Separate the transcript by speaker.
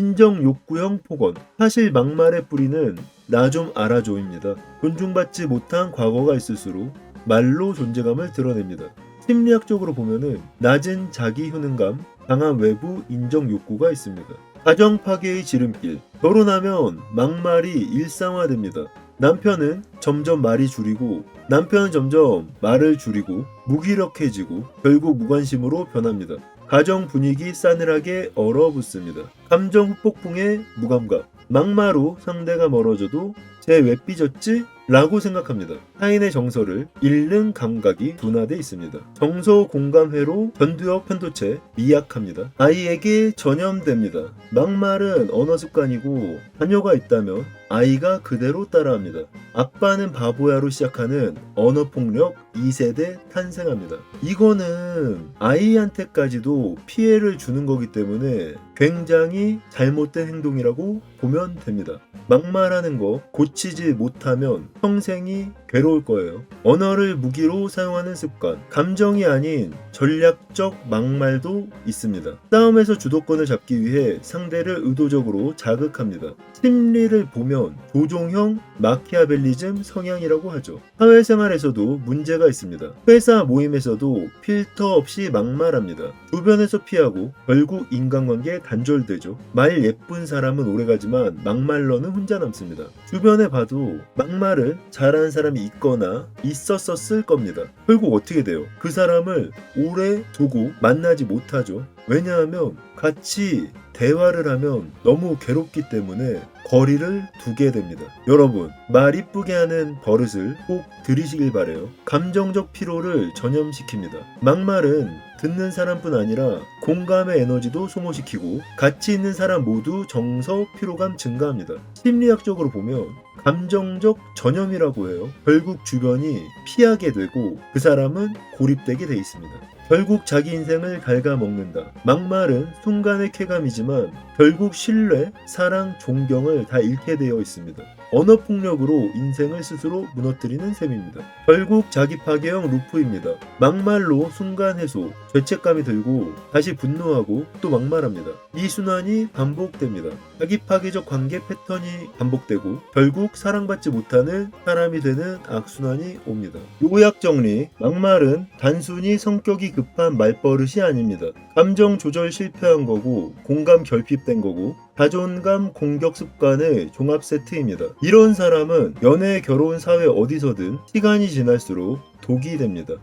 Speaker 1: 인정 욕구형 폭언. 사실 막말의 뿌리는 나 좀 알아줘입니다. 존중받지 못한 과거가 있을수록 말로 존재감을 드러냅니다. 심리학적으로 보면은 낮은 자기 효능감, 강한 외부 인정 욕구가 있습니다. 가정 파괴의 지름길. 결혼하면 막말이 일상화됩니다. 남편은 점점 말이 줄이고 남편은 점점 말을 줄이고 무기력해지고 결국 무관심으로 변합니다. 가정 분위기 싸늘하게 얼어붙습니다. 감정 후폭풍의 무감각. 막마로 상대가 멀어져도 쟤왜 삐졌지? 라고 생각합니다. 타인의 정서를 잃는 감각이 둔화돼 있습니다. 정서 공감회로 전두엽 편도체 미약합니다. 아이에게 전염됩니다. 막말은 언어 습관이고 자녀가 있다면 아이가 그대로 따라합니다. 아빠는 바보야로 시작하는 언어 폭력 2세대 탄생합니다. 이거는 아이한테까지도 피해를 주는 거기 때문에 굉장히 잘못된 행동이라고 보면 됩니다. 막말하는 거 고치지 못하면 평생이 괴로울 거예요. 언어를 무기로 사용하는 습관, 감정이 아닌 전략적 막말도 있습니다. 싸움에서 주도권을 잡기 위해 상대를 의도적으로 자극합니다. 심리를 보면 조종형 마키아벨리즘 성향이라고 하죠. 사회생활에서도 문제가 있습니다. 회사 모임에서도 필터 없이 막말합니다. 주변에서 피하고 결국 인간관계 단절되죠. 말 예쁜 사람은 오래가지만 막말러는 혼자 남습니다. 주변에 봐도 막말을 잘하는 사람이 있거나 있었었을 겁니다. 결국 어떻게 돼요? 그 사람을 오래 두고 만나지 못하죠. 왜냐하면 같이 대화를 하면 너무 괴롭기 때문에 거리를 두게 됩니다. 여러분, 말 이쁘게 하는 버릇을 꼭 들이시길 바래요. 감정적 피로를 전염시킵니다. 막말은 듣는 사람뿐 아니라 공감의 에너지도 소모시키고 같이 있는 사람 모두 정서 피로감 증가합니다. 심리학적으로 보면 감정적 전염이라고 해요. 결국 주변이 피하게 되고 그 사람은 고립되게 돼 있습니다. 결국 자기 인생을 갉아먹는다. 막말은 순간의 쾌감이지만 결국 신뢰, 사랑, 존경을 다 잃게 되어 있습니다. 언어 폭력으로 인생을 스스로 무너뜨리는 셈입니다. 결국 자기 파괴형 루프입니다. 막말로 순간 해소, 죄책감이 들고 다시 분노하고 또 막말합니다. 이 순환이 반복됩니다. 자기 파괴적 관계 패턴이 반복되고 결국 사랑받지 못하는 사람이 되는 악순환이 옵니다. 요약 정리, 막말은 단순히 성격이 급한 말버릇이 아닙니다. 감정 조절 실패한 거고 공감 결핍된 거고 자존감 공격 습관의 종합 세트입니다. 이런 사람은 연애, 결혼, 사회 어디서든 시간이 지날수록 독이 됩니다.